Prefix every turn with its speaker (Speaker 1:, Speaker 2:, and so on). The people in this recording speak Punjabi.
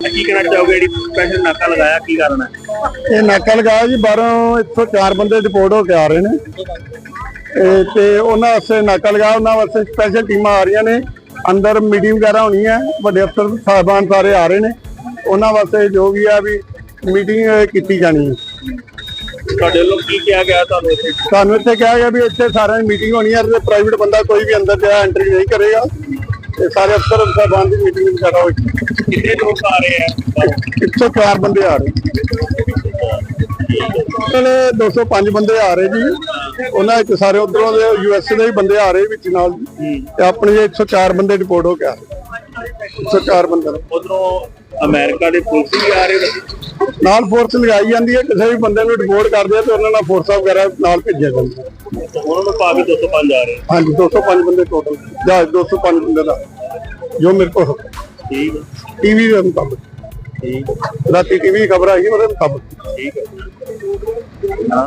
Speaker 1: ਕੀ ਕਹਿਣਾ ਚਾਹੋਗੇ ਜਿਹੜੀ ਸਪੈਸ਼ਲ ਨਾਕਾ ਲਗਾਇਆ ਕੀ ਕਾਰਨ ਹੈ?
Speaker 2: ਇਹ ਨਾਕਾ ਲਗਾਇਆ ਜੀ ਬਾਹਰੋਂ ਇੱਥੋਂ ਚਾਰ ਬੰਦੇ ਡਿਪੋਰਟ ਹੋ ਕੇ ਆ ਰਹੇ ਨੇ। ਤੇ ਉਹਨਾਂ ਵਾਸਤੇ ਨਾਕਾ ਲਗਾਇਆ ਉਹਨਾਂ ਵਾਸਤੇ ਸਪੈਸ਼ਲ ਟੀਮਾਂ ਆ ਰਹੀਆਂ ਨੇ। ਅੰਦਰ ਮੀਟਿੰਗ ਵਗੈਰਾ ਹੋਣੀ ਹੈ ਵੱਡੇ ਅਫਸਰ ਸਾਹਿਬਾਨ ਸਾਰੇ ਆ ਰਹੇ ਨੇ। ਉਹਨਾਂ ਵਾਸਤੇ ਜੋ ਵੀ ਆ ਵੀ ਮੀਟਿੰਗ ਕੀਤੀ ਜਾਣੀ ਹੈ।
Speaker 1: ਤੁਹਾਡੇ ਵੱਲੋਂ ਕੀ ਕਿਹਾ ਗਿਆ ਤੁਹਾਨੂੰ ਇੱਥੇ?
Speaker 2: ਸਾਨੂੰ ਇੱਥੇ ਕਿਹਾ ਗਿਆ ਵੀ ਇੱਥੇ ਸਾਰਿਆਂ ਦੀ ਮੀਟਿੰਗ ਹੋਣੀ ਹੈ ਤੇ ਪ੍ਰਾਈਵੇਟ ਬੰਦਾ ਕੋਈ ਵੀ ਅੰਦਰ ਜਾ ਐਂਟਰੀ ਨਹੀਂ ਕਰੇਗਾ। ਤੇ ਸਾਰੇ ਅਫਸਰ ਸਾਹਿਬਾਨ ਦੀ ਮੀਟਿੰਗ ਵਗੈਰਾ
Speaker 1: ਕਿੰਨੇ ਲੋਕ ਆ ਰਹੇ ਆ?
Speaker 2: 104 ਬੰਦੇ ਆ ਰਹੇ। ਟੋਟਲ 205 ਬੰਦੇ ਆ ਰਹੇ ਜੀ। ਉਹਨਾਂ ਵਿੱਚ ਸਾਰੇ ਉਧਰੋਂ ਦੇ ਯੂਐਸਏ ਦੇ ਵੀ ਬੰਦੇ ਆ ਰਹੇ ਵਿੱਚ ਨਾਲ। ਤੇ ਆਪਣੇ ਇਹ 104 ਬੰਦੇ ਰਿਪੋਰਟ ਹੋ ਗਿਆ 104 ਬੰਦੇ।
Speaker 1: ਉਧਰੋਂ ਅਮਰੀਕਾ ਦੇ ਪੁਲਿਸ ਵੀ ਆ ਰਹੇ
Speaker 2: ਨਾਲ ਫੋਰਸ ਲਗਾਈ ਜਾਂਦੀ ਹੈ ਕਿਸੇ ਵੀ ਬੰਦੇ ਨੂੰ ਰਿਪੋਰਟ ਕਰਦੇ ਆ ਤੇ ਉਹਨਾਂ ਨਾਲ ਫੋਰਸਾਂ ਵਗੈਰਾ ਨਾਲ ਭੇਜਿਆ ਜਾਂਦਾ
Speaker 1: ਉਹਨਾਂ ਨੂੰ ਪਾ ਕੇ 205 ਆ ਰਹੇ।
Speaker 2: ਹਾਂਜੀ 205 ਬੰਦੇ ਟੋਟਲ ਜਹਾਜ਼ 205 ਬੰਦੇ ਦਾ। ਜੋ ਮੇਰੇ ਕੋਲ
Speaker 1: ਠੀਕ
Speaker 2: ਟੀਵੀ ਦੇ ਮੁਤਾਬਕ
Speaker 1: ਠੀਕ
Speaker 2: ਰਾਤੀ ਟੀਵੀ ਖਬਰ ਆਈ ਉਹਦੇ ਮੁਤਾਬਕ
Speaker 1: ਠੀਕ ਹੈ